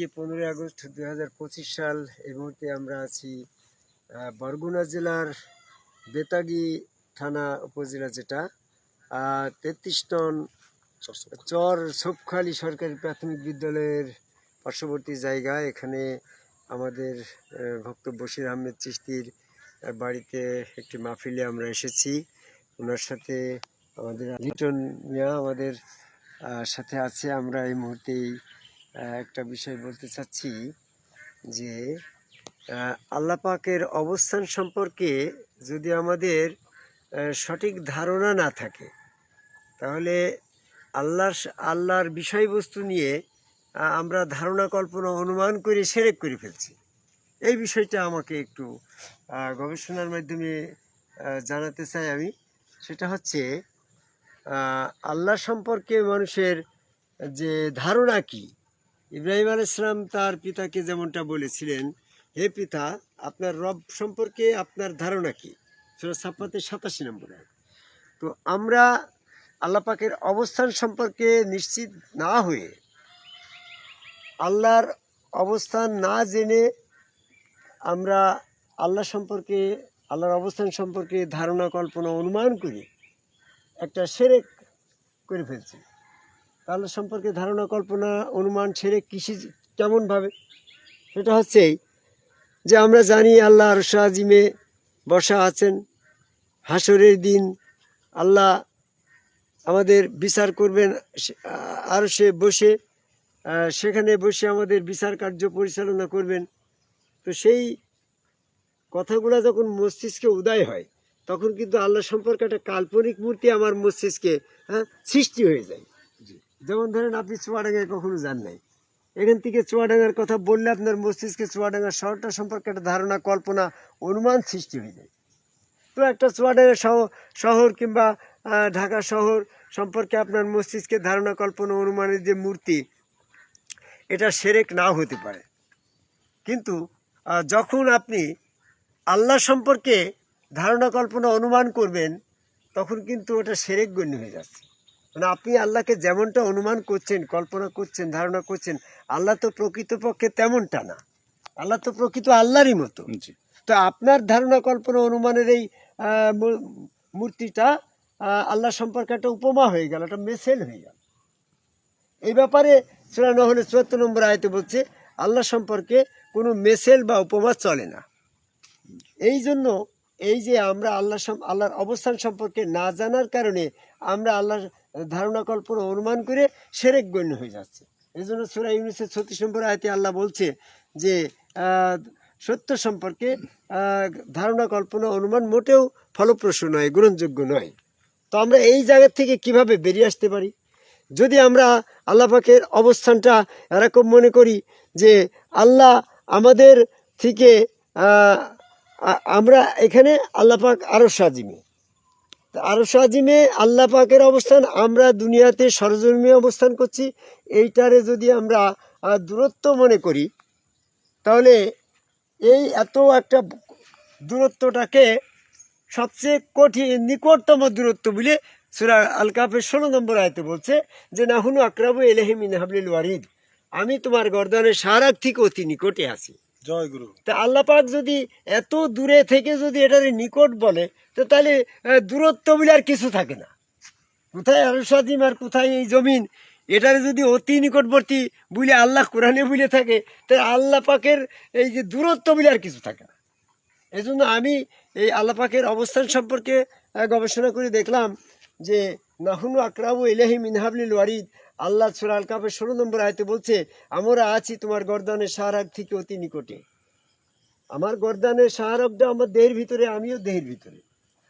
আজকে পনেরোই আগস্ট দু হাজার পঁচিশ সাল এই মুহূর্তে আমরা আছি বরগুনা জেলার বেতাগি থানা উপজেলা যেটা তেত্রিশ টন চর সোপখালি সরকারি প্রাথমিক বিদ্যালয়ের পার্শ্ববর্তী জায়গা। এখানে আমাদের ভক্ত বশির আহমেদ চিস্তির বাড়িতে একটি মাহফিলে আমরা এসেছি। ওনার সাথে আমাদের লিটন মিয়া আমাদের সাথে আছে। আমরা এই মুহূর্তেই একটা বিষয় বলতে চাচ্ছি যে আহ, আল্লাহ পাকের অবস্থান সম্পর্কে যদি আমাদের সঠিক ধারণা না থাকে তাহলে আল্লাহর আল্লাহর বিষয়বস্তু নিয়ে আমরা ধারণা কল্পনা অনুমান করে সেরেক করে ফেলছি। এই বিষয়টা আমাকে একটু গবেষণার মাধ্যমে জানাতে চাই আমি। সেটা হচ্ছে আল্লাহ সম্পর্কে মানুষের যে ধারণা কি ইব্রাহিম আল ইসলাম তার পিতাকে যেমনটা বলেছিলেন, হে পিতা, আপনার রব সম্পর্কে আপনার ধারণা কি সেটা সাপ্পাতে সাতাশি নম্বর। তো আমরা আল্লাহ পাকের অবস্থান সম্পর্কে নিশ্চিত না হয়ে আল্লাহর অবস্থান না জেনে আমরা আল্লাহ সম্পর্কে, আল্লাহর অবস্থান সম্পর্কে ধারণা, কল্পনা, অনুমান করি, একটা সেরেক করে ফেলছি আল্লাহ সম্পর্কে ধারণা, কল্পনা, অনুমান ছেড়ে কৃষি কেমনভাবে সেটা হচ্ছেই যে আমরা জানি আল্লাহ রসাজিমে বসা আছেন। হাসরের দিন আল্লাহ আমাদের বিচার করবেন আর সে বসে সেখানে বসে আমাদের বিচার কার্য পরিচালনা করবেন। তো সেই কথাগুলো যখন মস্তিষ্কে উদয় হয়, তখন কিন্তু আল্লাহ সম্পর্কে একটা কাল্পনিক মূর্তি আমার মস্তিষ্কে হ্যাঁ সৃষ্টি হয়ে যায়। যেমন ধরেন আপনি চুয়াডাঙ্গায় কখনো যান নাই। এখান থেকে চুয়াডাঙ্গার কথা বললে আপনার মস্তিষ্কে চুয়াডাঙ্গা শহরটা সম্পর্কে একটা ধারণা, কল্পনা, অনুমান সৃষ্টি হয়ে যায়। তো একটা চুয়াডাঙ্গা শহর কিংবা ঢাকা শহর সম্পর্কে আপনার মস্তিষ্কে ধারণা, কল্পনা, অনুমানের যে মূর্তি, এটা সেরেক নাও হতে পারে। কিন্তু যখন আপনি আল্লাহ সম্পর্কে ধারণা, কল্পনা, অনুমান করবেন, তখন কিন্তু ওটা সেরেক গণ্য হয়ে যাচ্ছে। মানে আপনি আল্লাহকে যেমনটা অনুমান করছেন কল্পনা করছেন ধারণা করছেন আল্লাহ তো প্রকৃতপক্ষে তেমনটা না। আল্লাহ তো প্রকৃত আল্লাহরই মতো। তো আপনার ধারণা কল্পনা অনুমানের এই মূর্তিটা আল্লাহ সম্পর্কে একটা উপমা হয়ে গেল একটা মেসেল হয়ে গেল। এই ব্যাপারে সুরা নহলে চুয়াত্তর নম্বর আয়তে বলছে আল্লাহ সম্পর্কে কোনো মেসেল বা উপমা চলে না। এই জন্য এই যে আমরা আল্লাহ আল্লাহর অবস্থান সম্পর্কে না জানার কারণে আমরা আল্লাহর ধারণা কল্পনা অনুমান করে সেরেক গণ্য হয়ে যাচ্ছে। এই জন্য সুরা ইউনিসের ছত্রিশ নম্বর আয়তে আল্লাহ বলছে যে সত্য সম্পর্কে ধারণা কল্পনা অনুমান মোটেও ফলপ্রসূ নয়, গ্রহণযোগ্য নয়। তো আমরা এই জায়গা থেকে কীভাবে বেরিয়ে আসতে পারি? যদি আমরা আল্লাহ পাকের অবস্থানটা এরকম মনে করি যে, আল্লাহ আমাদের থেকে আমরা এখানে আল্লাহ পাক আরও সাজিমে। আরও সাজিমে আল্লাহ পাকের অবস্থান, আমরা দুনিয়াতে সরজমিনে অবস্থান করছি। এইটারে যদি আমরা দূরত্ব মনে করি, তাহলে এই এত একটা দূরত্বটাকে সবচেয়ে কঠিন, নিকটতম দূরত্ব বলে সুরা আল কাফের ষোলো নম্বর আয়তে বলছে যে, নাহুনু আকরাবু এলেহিমিন হাবলিল ওয়ারিদ। আমি তোমার গর্দানের সারাক থেকে অতি নিকটে আছি। জয় গুরু তা আল্লাহ পাক যদি এত দূরে থেকে যদি এটার নিকট বলে, তো তাহলে দূরত্ব বলে আর কিছু থাকে না। কোথায় আরসাদিম আর কোথায় এই জমিন? এটার যদি অতি নিকটবর্তী বলে আল্লাহ কোরআনে বলে থাকে তাহলে আল্লাহ পাকের এই যে দূরত্ব বলে আর কিছু থাকে না। এই আমি এই আল্লাহ পাকের অবস্থান সম্পর্কে গবেষণা করে দেখলাম যে, নাহুনু আকরাবু ইলাহি মিনহাবলিল ওয়ারিদ আল্লাহ সুরা আল কাপের ষোলো নম্বর আয়তে বলছে আমরা আছি তোমার গর্দানের সাহারাগ থেকে অতি নিকটে। আমার গর্দানের সাহারকটা আমার দেহের ভিতরে আমিও দেহের ভিতরে।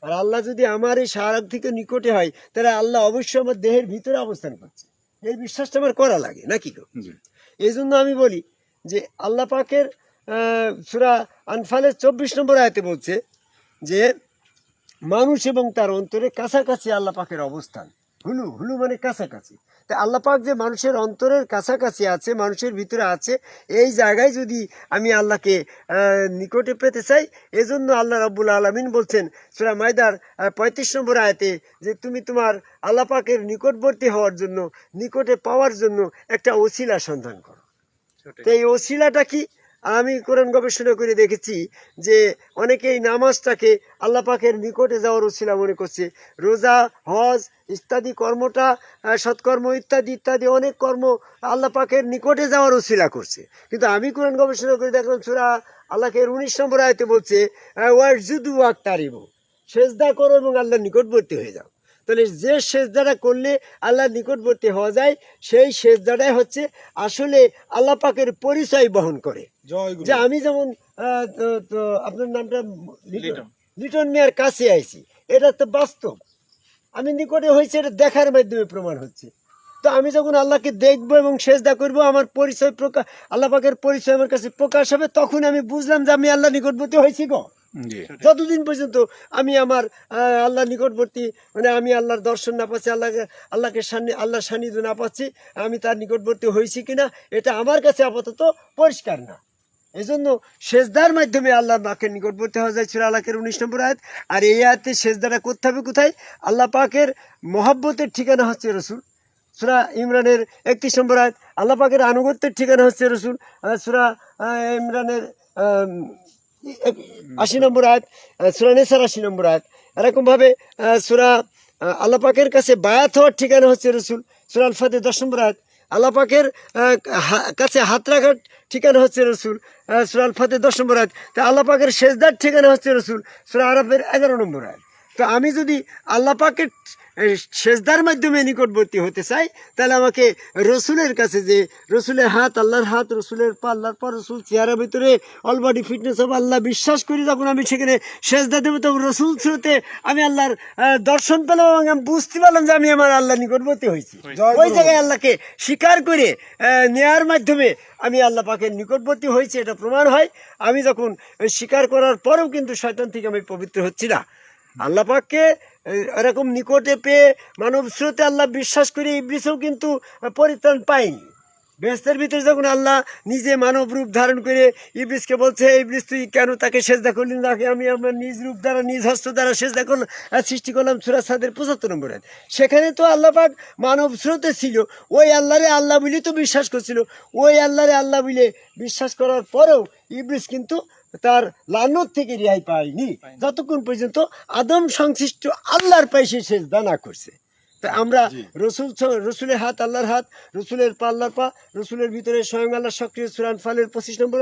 আর আল্লাহ যদি আমার এই সাহারক থেকে নিকটে হয় তাহলে আল্লাহ অবশ্যই আমার দেহের ভিতরে অবস্থান করছে। এই বিশ্বাসটা আমার করা লাগে নাকি গো? এই জন্য আমি বলি যে আল্লাহ পাকের সুরা আনফালের চব্বিশ নম্বর আয়তে বলছে যে মানুষ এবং তার অন্তরে কাছাকাছি আল্লাহ পাকের অবস্থান। হুলু হুলু মানে কাছাকাছি। তা আল্লাহ পাক যে মানুষের অন্তরের কাছাকাছি আছে মানুষের ভিতরে আছে এই জায়গায় যদি আমি আল্লাহকে নিকটে পেতে চাই এজন্য আল্লাহ রাব্বুল আলমিন বলছেন সুরা মায়দার পঁয়ত্রিশ নম্বর আয়তে যে তুমি তোমার আল্লাহ পাকের নিকটবর্তী হওয়ার জন্য নিকটে পাওয়ার জন্য একটা ওসিলা সন্ধান করো। তো এই ওসিলাটা কি? আমি কোরআন গবেষণা করে দেখেছি যে অনেকেই নামাজটাকে আল্লাহ পাকের নিকটে যাওয়ার ওসিলা মনে করছে। রোজা, হজ ইত্যাদি কর্মটা সৎকর্ম ইত্যাদি ইত্যাদি অনেক কর্ম আল্লাহ পাকের নিকটে যাওয়ার ওসিলা করছে। কিন্তু আমি কোরআন গবেষণা করে দেখলাম সুরা আল্লাহকে উনিশ নম্বর আয়তে বলছে ওয়ার জুদু ওয়াক তারিব সেজদা করো এবং আল্লাহর নিকটবর্তী হয়ে যাও। তাহলে যে সেজদাটা করলে আল্লাহ নিকটবর্তী হওয়া যায় সেই সেজদাটাই হচ্ছে আসলে আল্লাহ পাকের পরিচয় বহন করে। যে আমি যেমন আপনার নামটা লিটন। মিয়ার কাছে আইছি এটা তো বাস্তব। আমি নিকটে হয়েছে এটা দেখার মাধ্যমে প্রমাণ হচ্ছে। তো আমি যখন আল্লাহকে দেখব এবং সেজদা করব আমার পরিচয় প্রকাশ আল্লাহ পাকের পরিচয় আমার কাছে প্রকাশ হবে তখন আমি বুঝলাম যে আমি আল্লাহ নিকটবর্তী হয়েছি গো। যতদিন পর্যন্ত আমি আমার আল্লাহ নিকটবর্তী মানে আমি আল্লাহর দর্শন না পাচ্ছি আল্লাহকে আল্লাহকে সান্নি আল্লাহর সান্নিধ্য না পাচ্ছি আমি তার নিকটবর্তী হয়েছি কিনা এটা আমার কাছে আপাতত পরিষ্কার না। এই জন্য সেজদার মাধ্যমে আল্লাহ পাকের নিকটবর্তী হওয়া যায় সুরা আল্লাহের উনিশ নম্বর আয়াত। আর এই আয়াতে সেজদাটা করতে হবে কোথায়? আল্লাহ পাকের মহাব্বতের ঠিকানা হচ্ছে রসুল। সুরা ইমরানের একত্রিশ নম্বর আয়াত আল্লাহ পাকের আনুগত্যের ঠিকানা হচ্ছে রসুল। সুরা ইমরানের আশি নম্বর আয়াত সুরা নেসার আশি নম্বর আয়াত। এরকমভাবে সুরা আল্লাপাকের কাছে বায়াত হওয়ার ঠিকানা হচ্ছে রসুল সুরা আলফাতে দশ নম্বর আয়াত। আল্লাহ পাকের আহ, হা- কাছে হাত রাখার ঠিকানা হচ্ছে রসুল সুরা আলফাতে দশ নম্বর আয়াত। তা আল্লাপাকের শেষদার ঠিকানা হচ্ছে রসুল সুরা আরবের এগারো নম্বর আয়াত। তো আমি যদি আল্লাহ পাকের এই সেজদার মাধ্যমে নিকটবর্তী হতে চাই তাহলে আমাকে রসুলের কাছে যে রসুলের হাত আল্লাহর হাত রসুলের পা আল্লাহর পর রসুল চেহারার ভিতরে অল বডি ফিটনেস অফ আল্লাহ বিশ্বাস করি যখন আমি সেখানে সেজদা দেবো তখন রসুল স্রোতে আমি আল্লাহর দর্শন পেলাম এবং আমি বুঝতে পারলাম যে আমি আমার আল্লাহ নিকটবর্তী হয়েছি। ওই জায়গায় আল্লাহকে স্বীকার করে নেয়ার মাধ্যমে আমি আল্লাহ পাকের নিকটবর্তী হয়েছি এটা প্রমাণ হয়। আমি যখন স্বীকার করার পরেও কিন্তু শয়তান থেকে আমি পবিত্র হচ্ছি না। আল্লাহ পাককে এরকম নিকটে পেয়ে মানব স্রোতে আল্লাহ বিশ্বাস করে ইবলিসও কিন্তু পরিত্রাণ পায়নি। বেহেস্তের ভিতরে যখন আল্লাহ নিজে মানব রূপ ধারণ করে ইবলিসকে বলছে ইবলিস, তুই কেন তাকে সেজদা করলি তাকে আমি আমার নিজ রূপ দ্বারা, নিজ হস্ত দ্বারা সেজদা করলাম সৃষ্টি করলাম সুরা সাদের পঁচাত্তর নম্বর। সেখানে তো আল্লাহ পাক মানব স্রোতে ছিল, ওই আল্লাহরে আল্লাহ বলে তো বিশ্বাস করছিল। ওই আল্লাহরে আল্লাহ বলে বিশ্বাস করার পরেও ইবলিস কিন্তু তার লানত থেকে রেহাই পায়নি যতক্ষণ পর্যন্ত আদম সংশ্লিষ্ট আল্লাহর পায়ে সে সেজদা না করছে। তা আমরা রসুল রসুলের হাত আল্লাহর হাত রসুলের পা আল্লাহর পা রসুলের ভিতরে স্বয়ং আল্লাহ সক্রিয় সুরান ফালের পঁচিশ নম্বর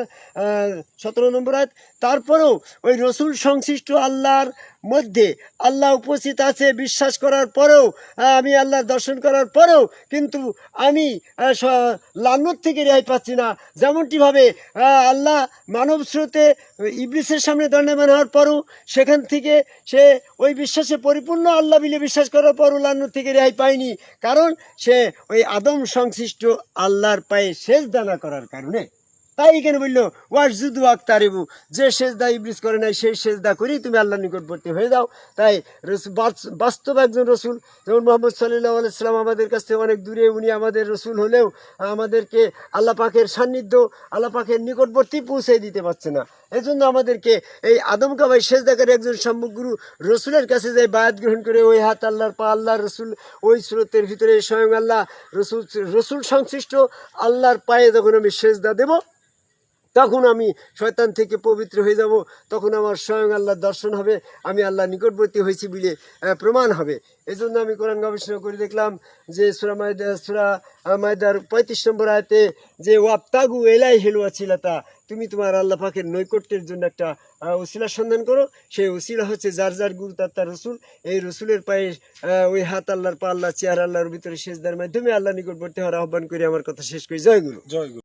সতেরো নম্বর আয়াত। তারপরেও ওই রসুল সংশ্লিষ্ট আল্লাহর মধ্যে আল্লাহ উপস্থিত আছে বিশ্বাস করার পরেও আমি আল্লাহর দর্শন করার পরেও কিন্তু আমি লানত থেকে রেহাই পাচ্ছি না। যেমনটিভাবে আল্লাহ মানব স্রোতে ইবলিসের সামনে দণ্ডায়মান হওয়ার পরও সেখান থেকে সে ওই বিশ্বাসে পরিপূর্ণ আল্লাহ বিলে বিশ্বাস করার পরও লান্নত থেকে রেহাই পায়নি। কারণ সে ওই আদম সংশ্লিষ্ট আল্লাহর পায়ে শেষ দানা করার কারণে। তাই এখানে বলল ওয়াজুদু আক্তারিবু, যে সেজদা ইবলিস করে নাই, সেই সেজদা করেই তুমি আল্লাহ নিকটবর্তী হয়ে যাও। তাই বাস্তব একজন রসুল। যেমন মোহাম্মদ সাল্লাহ আলাইসালাম আমাদের কাছ থেকে অনেক দূরে উনি আমাদের রসুল হলেও আমাদেরকে আল্লাহ পাকের সান্নিধ্য, আল্লাহ পাকের নিকটবর্তী পৌঁছে দিতে পারছে না। এই জন্য আমাদেরকে এই আদম কাবাই সেজদাকারী একজন সম্মুখগুরু রসুলের কাছে যাই বায়াত গ্রহণ করে, ওই হাত আল্লাহর পা আল্লাহ রসুল, ওই স্রোতের ভিতরে স্বয়ং আল্লাহ রসুল রসুল সংশ্লিষ্ট আল্লাহর পায়ে যখন আমি সেজদা দেবো তখন আমি শয়তান থেকে পবিত্র হয়ে যাব, তখন আমার স্বয়ং আল্লাহর দর্শন হবে, আমি আল্লাহ নিকটবর্তী হয়েছি বলে প্রমাণ হবে। এই জন্য আমি কোরআন গবেষণা করে দেখলাম যে সুরা মায়দা, সুরা মায়দার পঁয়ত্রিশ নম্বর আয়তে যে ওয়াপ্তাগু এলাই হেলুয়া ছিলাতা তুমি তোমার আল্লাহ পাকের নৈকট্যের জন্য একটা উসিলা সন্ধান করো। সেই উসিলা হচ্ছে যার যার গুরু, তার তার রসুল। এই রসুলের পায়ে ওই হাত আল্লাহর পা আল্লাহ চেয়ার আল্লাহর ভিতরে সেজদার মাধ্যমে আল্লাহ নিকটবর্তী হওয়ার আহ্বান করে। আমার কথা শেষ করি। জয় গুরু। জয় গুরু।